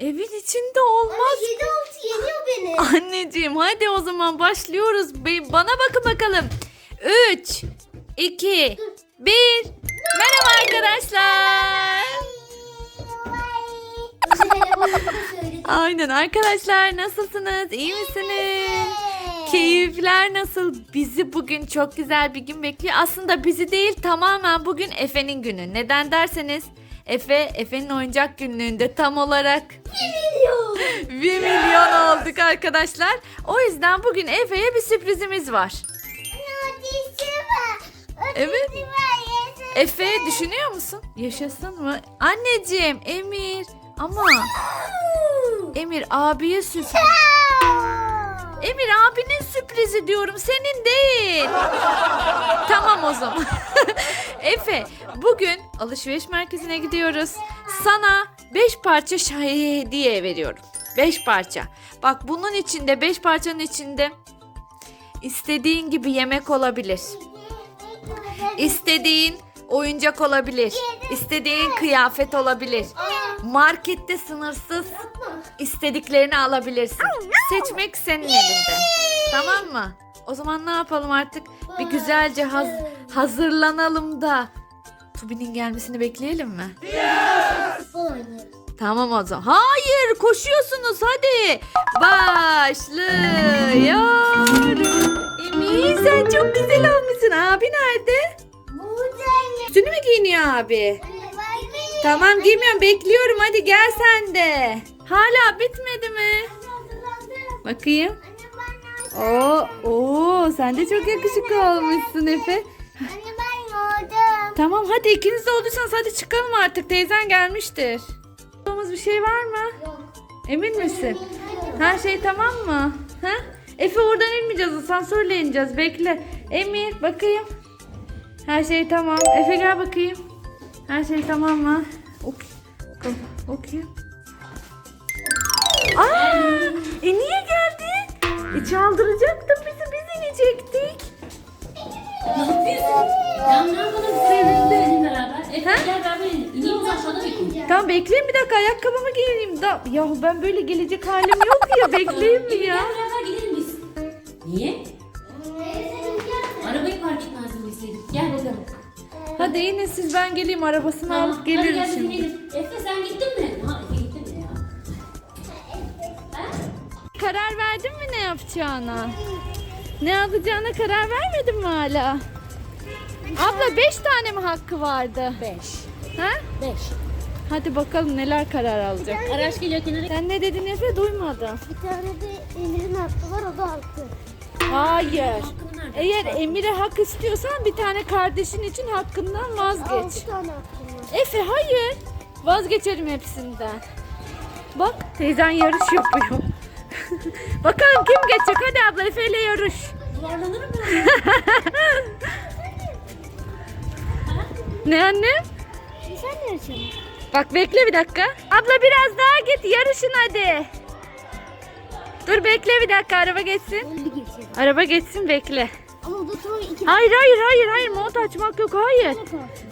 Evin içinde olmaz. 7 6 yeniyor beni. Anneciğim hadi o zaman başlıyoruz. Bana bakın bakalım. 3, 2, 1. Merhaba arkadaşlar. Aynen arkadaşlar nasılsınız? İyi misiniz? Keyifler nasıl? Bizi bugün çok güzel bir gün bekliyor. Aslında bizi değil tamamen bugün Efe'nin günü. Neden derseniz Efe, Efe'nin oyuncak günlüğünde tam olarak 1 milyon olduk arkadaşlar. O yüzden bugün Efe'ye bir sürprizimiz var. Evet. Efe düşünüyor musun? Yaşasın mı? Anneciğim Emir ama Emir abiye sürpriz. Emir abinin sürprizi diyorum senin değil. tamam o zaman. Efe bugün alışveriş merkezine gidiyoruz. Sana 5 parça şahi hediye veriyorum. 5 parça. Bak bunun içinde 5 parçanın içinde istediğin gibi yemek olabilir. İstediğin oyuncak olabilir. İstediğin kıyafet olabilir. Markette sınırsız istediklerini alabilirsin. Seçmek senin elinde. Tamam mı? O zaman ne yapalım artık? Bir güzelce haz- hazırlanalım da Tubi'nin gelmesini bekleyelim mi? Tamam o zaman. Hayır koşuyorsunuz hadi. Başlıyorum. Emi sen çok güzel olmuşsun. Abi nerede? Üstünü mü giyiniyor abi? Tamam giymiyorum bekliyorum hadi gel sen de. Hala bitmedi mi? Bakayım. Oo, oo sen de çok yakışıklı olmuşsun Efe. Tamam hadi ikiniz de olduysanız hadi çıkalım artık teyzen gelmiştir. Yaptığımız bir şey var mı? Emin misin? Her şey tamam mı? Ha? Efe oradan inmeyeceğiz asansörle ineceğiz bekle. Emir bakayım. Her şey tamam. Efe gel bakayım. Her şey tamam mı? Ok. Okey. Aa, e niye geldin? E çaldıracaktın Tamam bekleyin bir dakika ayakkabımı giyeyim. Da ya ben böyle gelecek halim yok ya bekleyin mi ya? gel beraber gidelim biz. Niye? Arabayı park etmezdim bilseydik. Gel bakalım. Hadi yine siz ben geleyim arabasını Tamam, alıp gelirim hadi gel şimdi. Efe sen gittin mi? Ha Efe gitti mi ya? Ha? Karar verdin mi ne yapacağına? Ne alacağına karar vermedin mi hala? Abla 5 tane mi hakkı vardı? 5. Ha? 5. Hadi bakalım neler karar alacak. Araç geliyor kenara. Sen ne dedin Efe duymadım. Bir tane de Emir'in hakkı var o da hakkı. Hayır. Eğer Emir'e hak istiyorsan bir tane kardeşin için hakkından vazgeç. 6 tane hakkım var. Efe hayır. Vazgeçelim hepsinden. Bak teyzen yarış yapıyor. Bakalım kim geçecek? Hadi abla Efe ile yarış. Yuvarlanırım ben. Ne annem? Sen ne yaşıyorsun? Bak bekle bir dakika. Abla biraz daha git yarışın hadi. Dur bekle bir dakika araba geçsin. Bir geçelim. Araba geçsin bekle. Ama o da sonra iki Hayır hayır hayır hayır mont açmak yok hayır.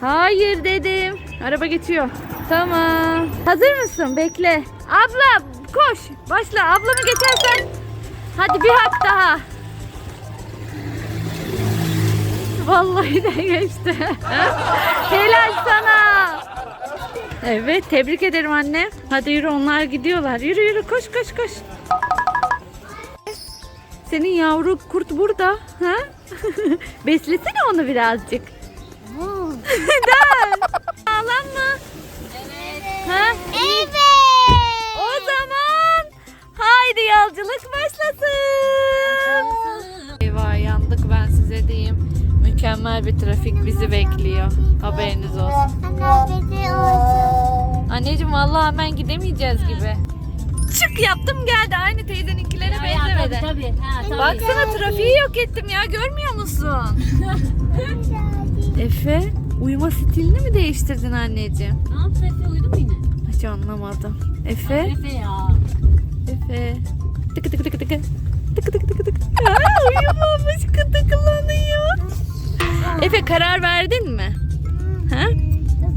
Hayır dedim. Araba geçiyor. Tamam. Hazır mısın? Bekle. Abla koş. Başla. Ablamı geçersen. Hadi bir hak daha. Vallahi de geçti. Helal sana. Evet tebrik ederim anne. Hadi yürü onlar gidiyorlar. Yürü yürü koş koş koş. Senin yavru kurt burada. Ha? Beslesene onu birazcık. Neden? Ağlan mı? Evet. Ha? Evet. O zaman haydi yolculuk başlasın. Mükemmel bir trafik bizi bekliyor. Haberiniz olsun. Anne olsun. Anneciğim vallahi hemen gidemeyeceğiz gibi. Çık yaptım geldi aynı teyzeninkilere benzemedi. Tabii tabii. Ha, tabii. Baksana trafiği yok ettim ya görmüyor musun? Efe uyuma stilini mi değiştirdin anneciğim? Ne yaptı Efe uyudu mu yine? Hiç anlamadım. Efe, Efe ya. Efe. Tıkı tıkı tıkı tıkı. Tıkı tıkı tıkı tıkı. Uyumamış gıdıklanıyor. Efe karar verdin mi? Ha?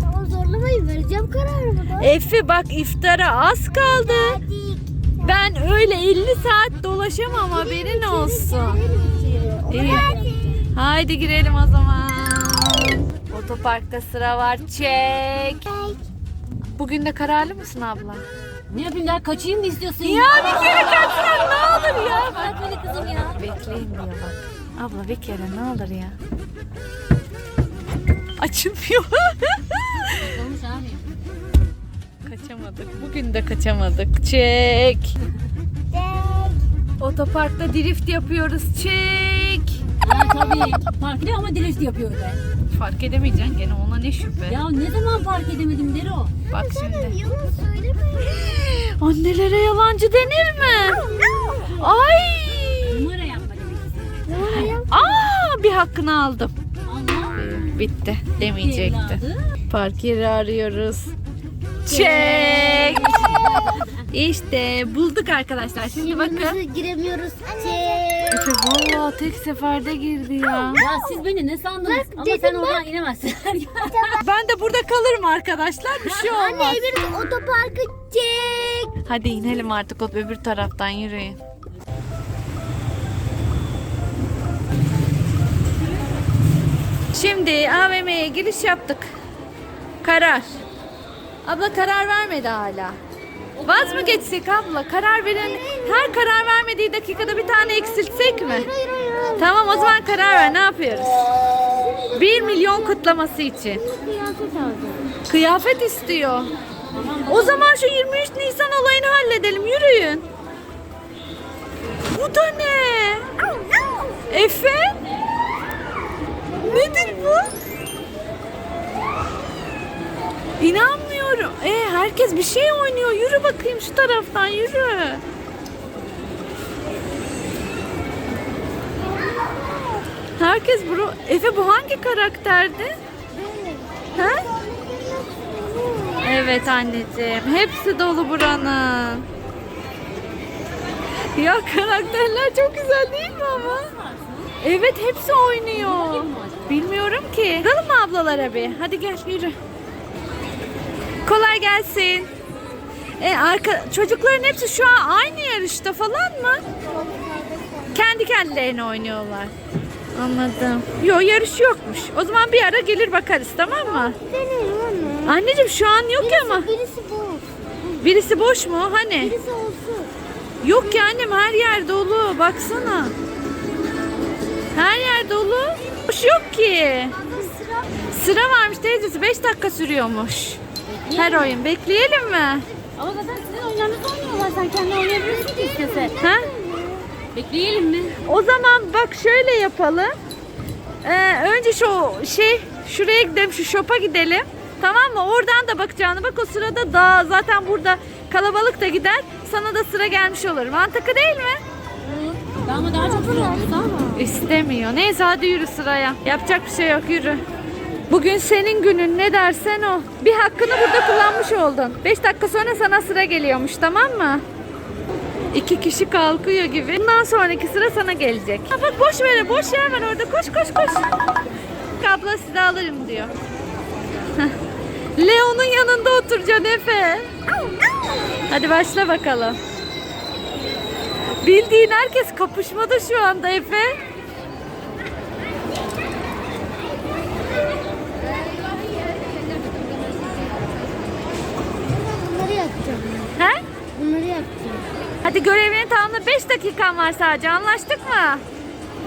Ama zorlama arabayı vereceğim kararımı da. Efe bak iftara az kaldı. Ben öyle 50 saat dolaşamam haberin olsun. İyi. Haydi girelim o zaman. Otoparkta sıra var. Çek. Bugün de kararlı mısın abla? Ne yapayım daha kaçayım mı istiyorsun Ya bir kere kaçsan ne olur ya. Bırak beni kızım ya. Bekleyin diyor bak. Abla bir kere ne olur ya. Açılmıyor. Olmuş abi. kaçamadık. Bugün de kaçamadık. Çek. Otoparkta drift yapıyoruz. Çek. Ha tabii. Fark ediyor ama drift yapıyor be. Fark edemeyeceksin gene ona ne şüphe. Ya ne zaman fark edemedim Dero? Bak şimdi. Yalan söyleme. Annelere yalancı denir mi? Ay. Numara yapma demek. Aa bir hakkını aldım. Bitti demeyecekti. Park yeri arıyoruz. Çek. İşte bulduk arkadaşlar. Şimdi bakın. Yemeğimize giremiyoruz. Çek. Efe valla tek seferde girdi ya. Ya siz beni ne sandınız? Ama dedim sen bak. oradan inemezsin. Ben de burada kalırım arkadaşlar. Bir şey olmaz. Anne bir otoparkı çek. Hadi inelim artık o öbür taraftan yürüyün. Şimdi AVM'ye giriş yaptık. Karar. Abla karar vermedi hala. Vaz mı geçsek abla? Karar veren her karar vermediği dakikada bir tane eksiltsek mi? Tamam o zaman karar ver ne yapıyoruz? 1 milyon kutlaması için. Kıyafet istiyor. O zaman şu 23 Nisan olayını halledelim. Yürüyün. Bu da ne? Efe? Nedir bu? İnanmıyorum. E, herkes bir şey oynuyor. Yürü bakayım şu taraftan yürü. Herkes bu. Efe bu hangi karakterdi? Ha? Evet anneciğim. Hepsi dolu buranın. Ya karakterler çok güzel değil mi ama? Evet hepsi oynuyor. Bilmiyorum ki. Bakalım mı ablalara bir? Hadi gel yürü. Kolay gelsin. E, arka, çocukların hepsi şu an aynı yarışta falan mı? Kendi kendilerine oynuyorlar. Anladım. Yok yarış yokmuş. O zaman bir ara gelir bakarız tamam mı? Deneyelim anne. Anneciğim şu an yok ya ama. Birisi boş. Birisi boş mu? Hani? Birisi olsun. Yok ki annem her yer dolu. Baksana. Her yer dolu. Boş yok ki. Sıra varmış teyzesi. 5 dakika sürüyormuş. Her oyun. Bekleyelim mi? Ama zaten sizin oyunlarınızı oynuyorlar. Sen kendi oynayabilirsin ki istese. Ha? Bekleyelim mi? O zaman bak şöyle yapalım. Ee, önce şu şey şuraya gidelim şu shop'a gidelim. Tamam mı? Oradan da bakacağını bak o sırada da zaten burada kalabalık da gider. Sana da sıra gelmiş olur. Mantıklı değil mi? Ama daha çok sıra ama. İstemiyor. Neyse hadi yürü sıraya. Yapacak bir şey yok yürü. Bugün senin günün ne dersen o. Bir hakkını burada kullanmış oldun. 5 dakika sonra sana sıra geliyormuş tamam mı? İki kişi kalkıyor gibi. Bundan sonraki sıra sana gelecek. Ha bak boş ver, boş yer var orada. Koş koş koş. Abla size alırım diyor. Leon'un yanında oturacaksın Efe. Hadi başla bakalım. Bildiğin herkes kapışmada şu anda Efe. Bunları yapacağım. He? Bunları yapacağım. Hadi görevini tamamla. 5 dakikan var sadece. Anlaştık mı?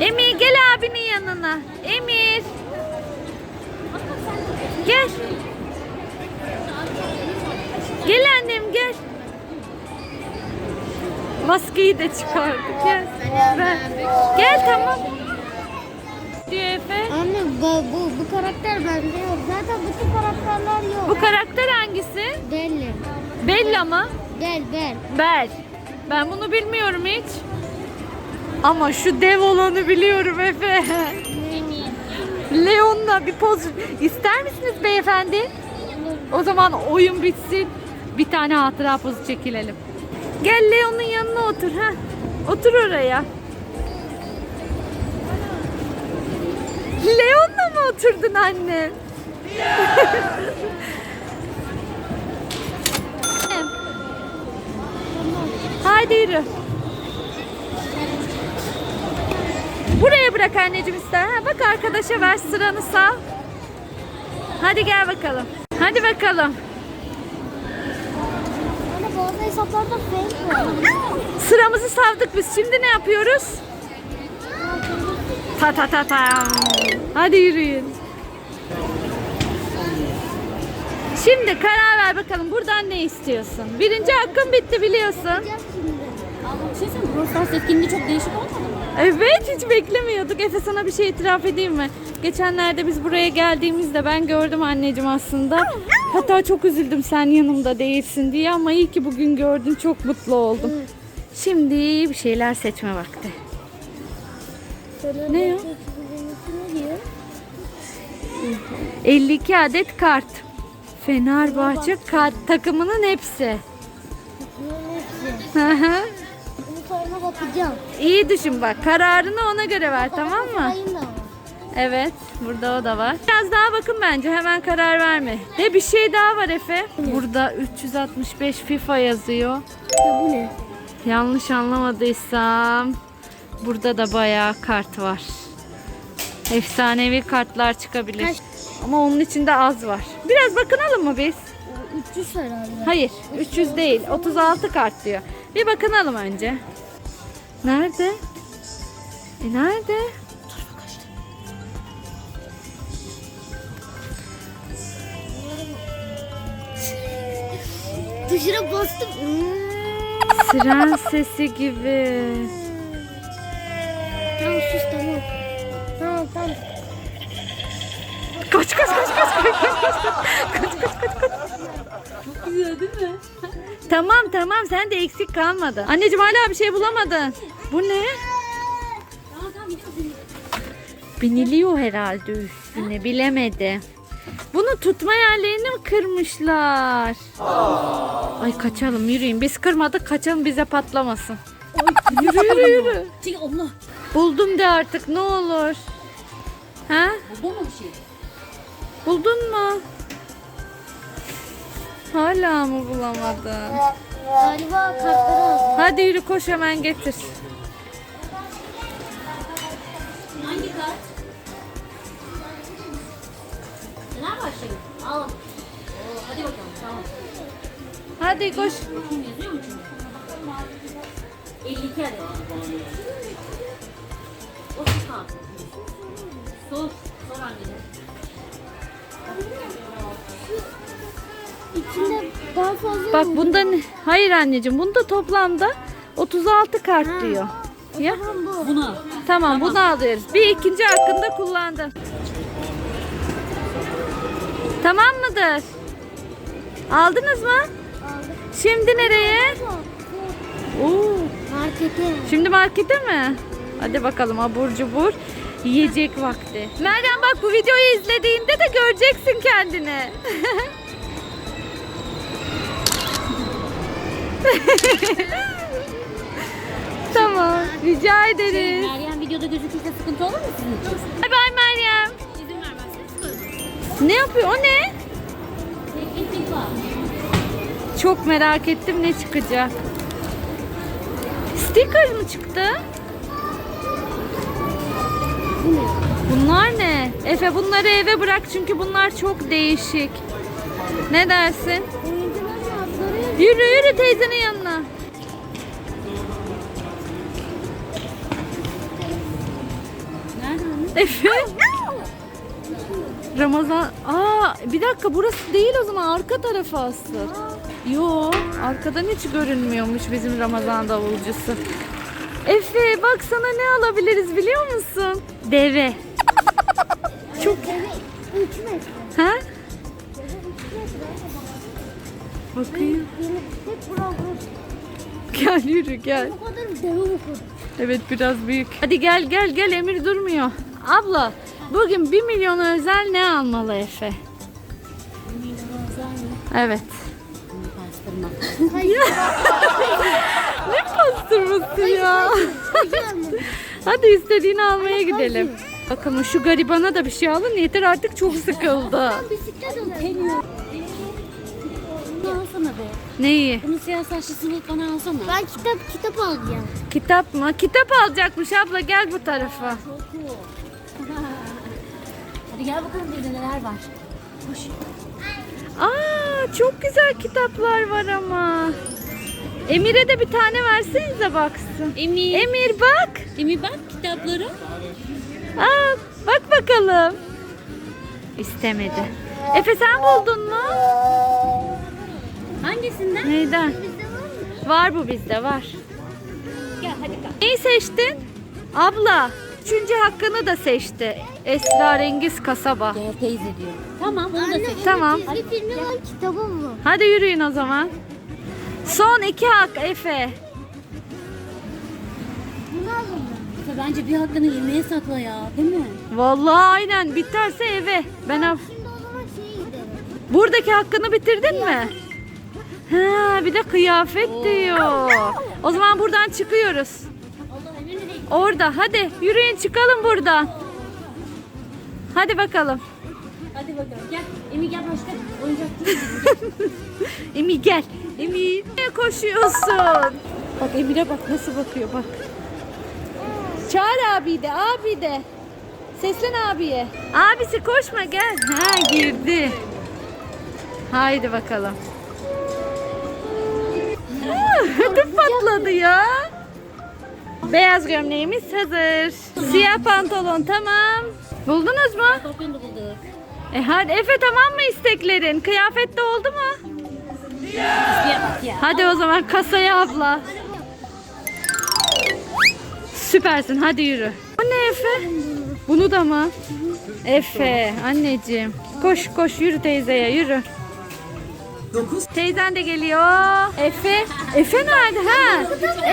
Emir gel abinin yanına. Emir. Gel. Gel annem gel. Maskeyi de çıkardık. Gel. Ver. Gel tamam. Diyor Efe. Anne bu, bu, bu karakter bende yok. Zaten bütün karakterler yok. Bu karakter hangisi? Belli. Bella mı? Gel gel. Bel. Ben bunu bilmiyorum hiç. Ama şu dev olanı biliyorum Efe. Leon'la bir poz ister misiniz beyefendi? O zaman oyun bitsin. Bir tane hatıra pozu çekilelim. Gel Leon'un yanına otur ha. Otur oraya. Leon'la mı oturdun annem? Hadi yürü. Buraya bırak anneciğim ister. Ha, bak arkadaşa ver sıranı sağ. Hadi gel bakalım. Hadi bakalım. Anne bazı hesaplarda fake var. Sıramızı savdık biz. Şimdi ne yapıyoruz? Ta ta ta ta. Hadi yürüyün. Şimdi karar ver bakalım buradan ne istiyorsun? Birinci hakkın bitti biliyorsun. Ama bir şey söyleyeyim. Brawl Stars etkinliği çok değişik olmadı mı? Evet hiç beklemiyorduk. Efe sana bir şey itiraf edeyim mi? Geçenlerde biz buraya geldiğimizde ben gördüm anneciğim aslında. Hatta çok üzüldüm sen yanımda değilsin diye ama iyi ki bugün gördün çok mutlu oldum. Şimdi bir şeyler seçme vakti. Ne ya? çok güzel ne diyor? 52 adet kart. Fenerbahçe kart takımının hepsi. Hı hı. Sonra bakacağım. İyi düşün bak. Kararını ona göre ver tamam mı? Sayın da var. Evet. Burada o da var. Biraz daha bakın bence. Hemen karar verme. Ve bir şey daha var Efe. Burada 365 FIFA yazıyor. Ya bu ne? Yanlış anlamadıysam burada da bayağı kart var. Efsanevi kartlar çıkabilir. Kaç? Ama onun içinde az var. Biraz bakınalım mı biz? O 300 herhalde. Hayır, 300 değil. 36 kart diyor. Bir bakınalım önce. Nerede? E nerede? Tuşuna bastım. Siren sesi gibi. Kaç kaç kaç kaç kaç kaç kaç. Güzel değil mi? Tamam tamam sen de eksik kalmadın. Anneciğim hala bir şey bulamadın. Bu ne? Tamam tamam. gidelim. Biniliyor herhalde üstüne bilemedi. Bunu tutma yerlerini mi kırmışlar? Ay kaçalım yürüyün. Biz kırmadık kaçalım bize patlamasın. Yürü yürü yürü. Çek Allah. Buldum de artık ne olur. Ha? Buldun mu bir şey? Buldun mu? Hala mı bulamadın? Galiba kartları aldım. Hadi yürü koş hemen getir. Hangi kart? Neler var şimdi? Al. Oo, hadi bakalım. Tamam. Hadi koş. Yazıyor mu çünkü? 52 adet. O kart. Sor. Sor annene. İçinde daha fazla Bak bunda ne- hayır anneciğim bunda toplamda 36 kart diyor. Ya Tamam bu. Buna. tamam bunu alıyoruz. Bir ikinci hakkında kullandın. Tamam mıdır? Aldınız mı? Aldım. Şimdi nereye? Oo. Markete. Şimdi markete mi? Hadi bakalım abur cubur yiyecek vakti. Meryem bak bu videoyu izlediğinde de göreceksin kendini. tamam rica ederiz. Meryem videoda gözükürse sıkıntı olur mu sizin için? Bay bay Meryem. İzin vermezseniz. Ne yapıyor o ne? Çok merak ettim ne çıkacak. Sticker mı çıktı? Bunlar ne? Efe bunları eve bırak çünkü bunlar çok değişik. Ne dersin? Yürü yürü teyzenin yanına. Efe. Ramazan. Aa bir dakika burası değil o zaman arka tarafı asıl. Yo arkadan hiç görünmüyormuş bizim Ramazan davulcusu. Efe bak sana ne alabiliriz biliyor musun? Deve. Çok. 3 metre. Ha? Deve 3 metre. Bakayım. Yeni tek bravo. Gel yürü gel. Bu kadar deve bu kadar. Evet biraz büyük. Hadi gel gel gel Emir durmuyor. Abla bugün 1 milyon özel ne almalı Efe? Evet. Pastırma. Hayır. Ne pastırması ya? Hadi istediğini almaya gidelim. Bakalım şu garibana da bir şey alın yeter artık çok sıkıldı. Bisiklet alalım. alsana be. Neyi? Bunu siyah saçlısını bana alsana. Ben kitap kitap alacağım. Kitap mı? Kitap alacakmış abla gel bu tarafa. Hadi gel bakalım burada neler var. Koş. Aa çok güzel kitaplar var ama. Emir'e de bir tane versenize baksın. Emir. Emir bak. Emir bak kitaplara. Aa bak bakalım. İstemedi. Efe sen buldun mu? Hangisinden? Neyden? Var bu bizde var. Gel hadi kalk. Neyi seçtin? Abla. Üçüncü hakkını da seçti. Esrarengiz kasaba. Gel teyze diyor. Tamam onu da seç. Tamam. Çizgi filmi var kitabım var. Hadi yürüyün o zaman. Son iki hak Efe. Efe, Bence bir hakkını yemeğe sakla ya. Değil mi? Vallahi aynen biterse eve. Ben av- Şimdi o zaman şeye gidelim. Buradaki hakkını bitirdin mi? Ha, bir de kıyafet diyor. O zaman buradan çıkıyoruz. Allah? Orada hadi yürüyün çıkalım buradan. Hadi bakalım. Hadi bakalım gel. Emir gel başka oyuncak değil. Emi gel. Emi niye koşuyorsun? Bak Emir'e bak nasıl bakıyor bak. Çağır abi de abi de. Seslen abiye. Abisi koşma gel. Ha girdi. Haydi bakalım. Ah, Ödüm patladı ya. Beyaz gömleğimiz hazır. Siyah pantolon tamam. Buldunuz mu? Bulduk. E hadi Efe tamam mı isteklerin? Kıyafette oldu mu? Hadi o zaman kasaya abla. Süpersin hadi yürü. Bu ne Efe? Bunu da mı? Efe anneciğim. Koş koş yürü teyzeye yürü. Teyzen de geliyor. Efe. Efe nerede? Ha.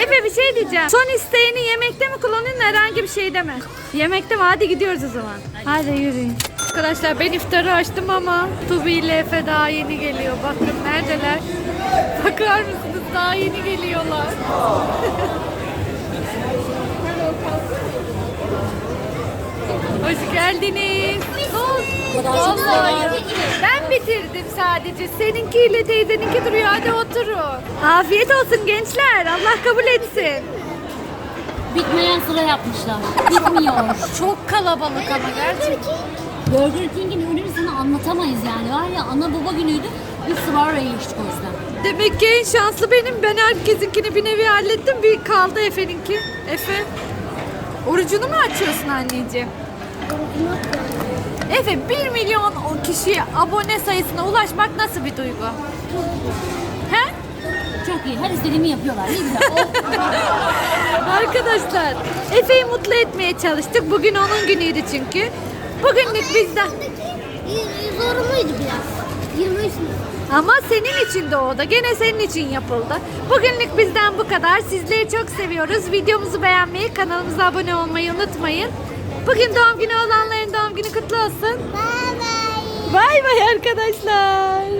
Efe bir şey diyeceğim. Son isteğini yemekte mi kullanıyorsun herhangi bir şeyde mi? Yemekte mi? Hadi gidiyoruz o zaman. Hadi yürüyün. Arkadaşlar ben iftarı açtım ama Tubi ile Efe daha yeni geliyor. Bakın neredeler? Bakar mısınız? Daha yeni geliyorlar. Hoş geldiniz. Vallahi ben bitirdim sadece. Seninkiyle teyzeninki duruyor. Hadi oturun. Afiyet olsun gençler. Allah kabul etsin. Bitmeyen sıra yapmışlar. Bitmiyor. Çok kalabalık ama gerçekten. Burger King'in önünü sana anlatamayız yani. Var ya ana baba günüydü. Biz sıra oraya geçtik o yüzden. Demek ki en şanslı benim. Ben herkesinkini bir nevi hallettim. Bir kaldı Efe'ninki. Efe. Orucunu mu açıyorsun anneciğim? Efe 1 milyon o kişiye abone sayısına ulaşmak nasıl bir duygu? He? Çok iyi. Her istediğimi yapıyorlar. Ne güzel. Oh. Arkadaşlar Efe'yi mutlu etmeye çalıştık. Bugün onun günüydü çünkü. Bugünlük bizden. Y- Zorunluydu biraz. 23 mi? Ama senin için de o da. Gene senin için yapıldı. Bugünlük bizden bu kadar. Sizleri çok seviyoruz. Videomuzu beğenmeyi, kanalımıza abone olmayı unutmayın. Bugün doğum günü olanların doğum günü kutlu olsun. Bye bye. Bay bay arkadaşlar.